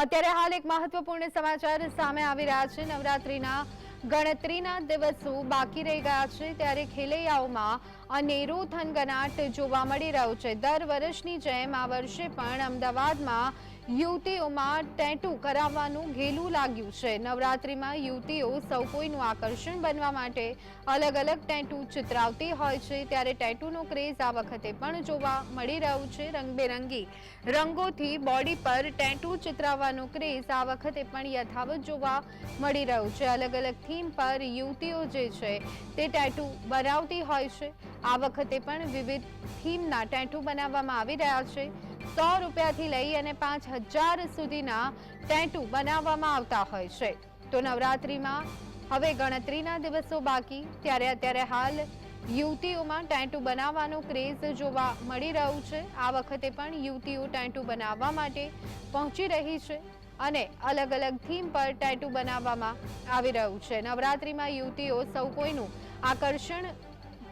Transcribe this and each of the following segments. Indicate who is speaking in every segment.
Speaker 1: અત્યારે હાલ એક મહત્વપૂર્ણ સમાચાર સામે આવી રહ્યા છે. નવરાત્રીના ગણતરીના દિવસો બાકી રહી ગયા છે. ત્યારે ખેલૈયાઓમાં અનેરો થનગનાટ જોવા મળી રહ્યો છે. દર વર્ષની જેમ આ વર્ષે પણ અમદાવાદમાં યુવતીઓમાં ટેટુ કરાવવાનું ઘેલું લાગ્યું છે. નવરાત્રિમાં યુવતીઓ સૌ કોઈનું આકર્ષણ બનવા માટે અલગ અલગ ટેટુ ચિતરાવતી હોય છે. ત્યારે ટેટુનો ક્રેઝ આ વખતે પણ જોવા મળી રહ્યું છે. રંગબેરંગી રંગોથી બોડી પર ટેટુ ચિતરાવવાનો ક્રેઝ આ વખતે પણ યથાવત જોવા મળી રહ્યું છે. અલગ અલગ થીમ પર યુવતીઓ જે છે તે ટેટુ બનાવતી હોય છે. આ વખતે પણ વિવિધ થીમના ટેટુ બનાવવામાં આવી રહ્યા છે. સો રૂપિયાથી લઈ અને પાંચ હજાર સુધીના ટેટુ બનાવવામાં આવતા હોય છે. તો નવરાત્રિમાં હવે ગણતરીના દિવસો બાકી. ત્યારે અત્યારે હાલ યુવતીઓમાં ટેટુ બનાવવાનો ક્રેઝ જોવા મળી રહ્યું છે. આ વખતે પણ યુવતીઓ ટેટુ બનાવવા માટે પહોંચી રહી છે અને અલગ અલગ થીમ પર ટેટુ બનાવવામાં આવી રહ્યું છે. નવરાત્રિમાં યુવતીઓ સૌ કોઈનું આકર્ષણ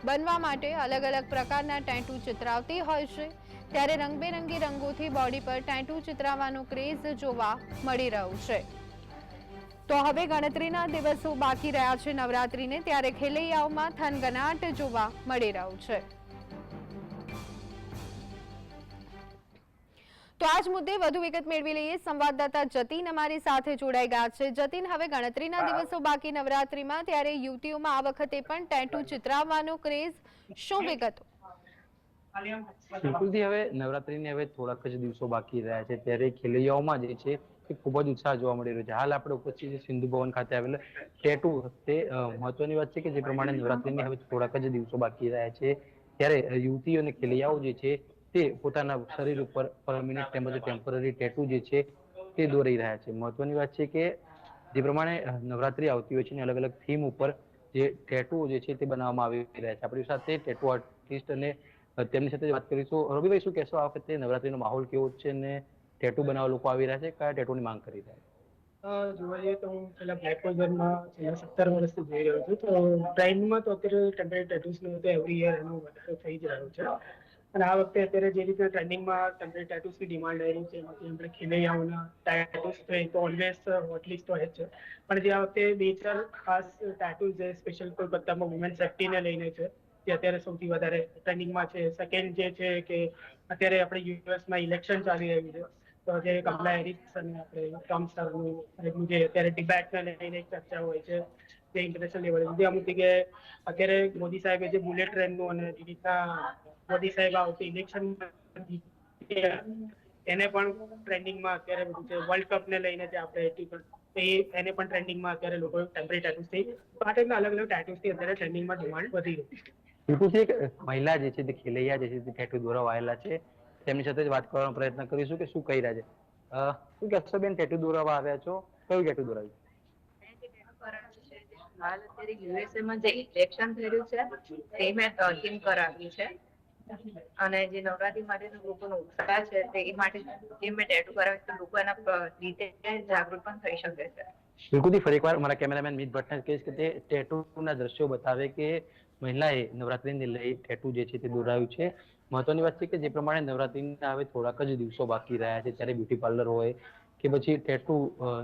Speaker 1: બનવા માટે અલગ અલગ પ્રકારના ટેટુ ચિતરાવતી હોય છે. ત્યારે રંગબેરંગી રંગોથી બોડી પર ટેટુ ચિતરાવવાનો ક્રેઝ જોવા મળી રહ્યું છે. તો હવે ગણતરીના દિવસો બાકી રહ્યા છે નવરાત્રીને, ત્યારે ખેલૈયાઓમાં થનગનાટ જોવા મળી રહ્યું છે. તો આજ મુદ્દે વધુ વિગત મેળવી લઈએ. સંવાદદાતા જતીન અમારી સાથે જોડાઈ ગયા છે. જતીન હવે ગણતરીના દિવસો બાકી નવરાત્રીમાં ત્યારે યુવતીઓમાં આ વખતે પણ ટેટુ ચિતરાવવાનો ક્રેઝ. શું વિગતો?
Speaker 2: બિલકુલથી હવે નવરાત્રીને હવે થોડાક જ દિવસો બાકી રહ્યા છે. ત્યારે ખેલૈયાઓમાં જે છે એ ખૂબ જ ઉત્સાહ જોવા મળી રહ્યો છે. હાલ આપણે ઉપસ્થિત સિંધુ ભવન ખાતે આવેલા ટેટુ તે મહત્વની વાત છે કે જે પ્રમાણે નવરાત્રીને હવે થોડાક જ દિવસો બાકી રહ્યા છે. ત્યારે યુવતીઓ અને ખેલૈયાઓ જે છે તે પોતાના શરીર ઉપર પરમિનન્ટ તેમજ ટેમ્પરરી ટેટુ જે છે તે દોરી રહ્યા છે. મહત્વની વાત છે કે જે પ્રમાણે નવરાત્રી આવતી હોય છે અને અલગ અલગ થીમ ઉપર જે ટેટુ જે છે તે બનાવવામાં આવી રહ્યા છે. આપણી સાથે ટેટુ આર્ટિસ્ટ અને તેમની સાથે વાત કરીશું. રવિભાઈ, શું કહેશો આ વખતે નવરાત્રીનો માહોલ કેવો છે અને ટેટુ બનાવવા લોકો આવી રહ્યા છે? કયા ટેટુની માંગ કરી રહ્યા છે?
Speaker 3: જોવા જઈએ તો હું પેલા બ્લેકમાં છેલ્લા સત્તર વર્ષથી જોઈ રહ્યો છું. તો ટ્રેન્ડમાં તો અત્યારે ટેમ્પરરી ટેટૂસનું તો એવરી યર એનો વધારો થઈ જ રહ્યો છે. અને આ વખતે અત્યારે જે રીતે ટ્રેન્ડિંગમાં તમને ટેટુસની ડિમાન્ડ આવી છે, એમાંથી આપણે ખેલૈયાઓના ટેટુસ તો એ તો ઓલવેઝ હોટલિસ્ટ હોય જ છે. પણ જે આ વખતે બે ચાર ખાસ ટેટુસ જે સ્પેશિયલ કોલકાતામાં વુમેન સેફ્ટીને લઈને છે, જે અત્યારે સૌથી વધારે ટ્રેન્ડિંગમાં છે. સેકન્ડ જે છે કે અત્યારે આપણે યુએસમાં ઇલેક્શન ચાલી રહ્યું છે, તો જે કમલા હેરિસ અને આપણે ટ્રમ્પ સરનું જે અત્યારે ડિબેટને લઈને ચર્ચા હોય છે, જે ઇન્ટરનેશનલ લેવલે જે અમુક જગ્યાએ અત્યારે મોદી સાહેબે જે બુલેટ ટ્રેનનું અને જે રીતના મોદી સાહેબ આ ઇલેક્શન એને પણ ટ્રેન્ડિંગમાં અત્યારે બધું છે. વર્લ્ડ કપ ને લઈને જે આપણે એ એને પણ ટ્રેન્ડિંગમાં અત્યારે લોકો ટેમ્પરરી ટેટૂસથી તો આ ટાઈપના અલગ અલગ ટેટૂસથી અત્યારે ટ્રેન્ડિંગમાં ડિમાન્ડ વધી રહી છે.
Speaker 2: એક મહિલા જે છે તે ખેલૈયા જે છે તે ટેટુ દોરાવા આવેલા છે તેમની સાથે જ વાત કરવાનો પ્રયત્ન કરીશું કે શું કહી રહ્યા છે. શું કહેશો બેન ટેટુ દોરાવા આવ્યા છો? કયું ટેટુ દોરાવ્યું
Speaker 4: હાલ અત્યારે યુએસએ માં જે ઇલેક્શન થયું છે તે મેં થીમ કરાવ્યું છે. અને જે નવરાત્રી માટેનો લોકોનો ઉત્સાહ છે તે એ માટે જે મેં ટેટુ કરાવે તો લોકો એના રીતે જાગૃત પણ થઈ શકે છે.
Speaker 2: બિલકુલથી ફરી એકવાર મારા કેમેરામેન મિત ભટ્ટને કહીશ કે તે ટેટુના દ્રશ્યો બતાવે કે મહિલાએ નવરાત્રીને લઈ ટેટુ જે છે તે દોરાવ્યું છે. મહત્વની વાત છે કે જે પ્રમાણે નવરાત્રીના હવે થોડાક જ દિવસો બાકી રહ્યા છે, ત્યારે બ્યુટી પાર્લર હોય કે પછી ટેટુ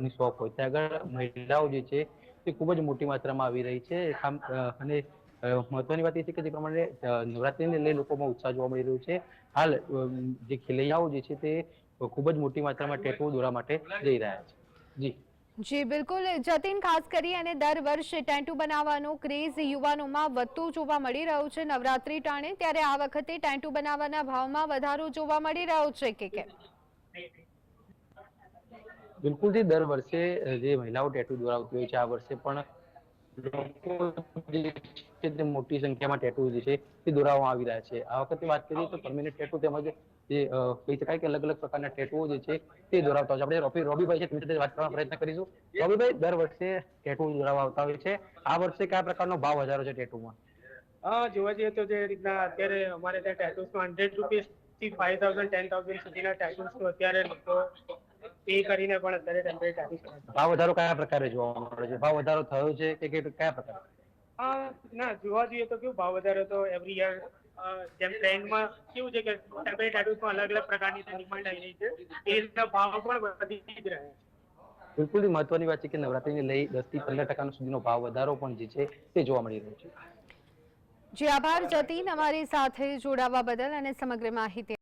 Speaker 2: ની શોપ હોય, ત્યાં આગળ મહિલાઓ જે છે તે ખૂબ જ મોટી માત્રામાં આવી રહી છે. અને મહત્વની વાત એ છે કે જે પ્રમાણે નવરાત્રીને લઈ લોકોમાં ઉત્સાહ જોવા મળી રહ્યો છે. હાલ જે ખેલૈયાઓ જે છે તે ખૂબ જ મોટી માત્રામાં ટેટુ દોરા માટે જઈ રહ્યા છે. જી.
Speaker 1: જી બિલકુલ. જતીન ખાસ કરી અને દર વર્ષે ટેન્ટુ બનાવવાનો ક્રેઝ યુવાનોમાં વધતો જોવા મળી રહ્યો છે. નવરાત્રી ટાણે ત્યારે આ વખતે ટેન્ટુ બનાવવાના ભાવમાં વધારો જોવા મળી રહ્યો છે કે કેમ?
Speaker 2: જે દર વર્ષે જે મહિલાઓ ટેટુ દોરાવતી હોય છે આ વર્ષે પણ લોકો મોટી સંખ્યામાં ટેટુ જે છે તે દોરાવવામાં આવી રહ્યા છે. આ વખતે વાત કરીએ તો પરમિનન્ટ ટેટુ તેમજ જે કહી શકાય કે અલગ અલગ પ્રકારના ટેટુઓ જે છે તે દોરાવતા હોય છે. રોબીભાઈ છે તેમની સાથે વાત કરવાનો પ્રયત્ન કરીશું. રોબીભાઈ, દર વર્ષે ટેટુ દોરાવવા આવતા હોય છે. આ વર્ષે કયા પ્રકારનો ભાવ વધારો છે ટેટુમાં
Speaker 3: હા જોવા જઈએ તો જે રીતના અત્યારે અમારે ત્યાં ટેટૂસમાં હંડ્રેડ રૂપીસથી ફાઈવ થાઉઝન્ડ ટેન થાઉઝન્ડ સુધીના ટેટુસ અત્યારે લોકો પે કરીને પણ અત્યારે ટેમ્પરરી ટેટૂસ કરે
Speaker 2: ભાવ વધારો કયા પ્રકારે જોવા મળે છે? ભાવ વધારો થયો છે કે કે કયા પ્રકારે?
Speaker 3: ના જોવા જોઈએ તો કેવું ભાવ વધારો તો એવરી યર જેમ ટ્રેન્ડમાં કેવું છે કે ટેમ્પરરી ટેટૂસમાં અલગ અલગ પ્રકારની ડિમાન્ડ આવી રહી છે એ રીતના ભાવ પણ વધી જ રહે
Speaker 2: બિલકુલ મહત્વની વાત છે કે નવરાત્રીને લઈ દસથી પંદર ટકા સુધીનો ભાવ વધારો પણ જે છે તે જોવા મળી રહ્યો છે.
Speaker 1: જે આભાર જતીન અમારી સાથે જોડાવા બદલ અને સમગ્ર માહિતી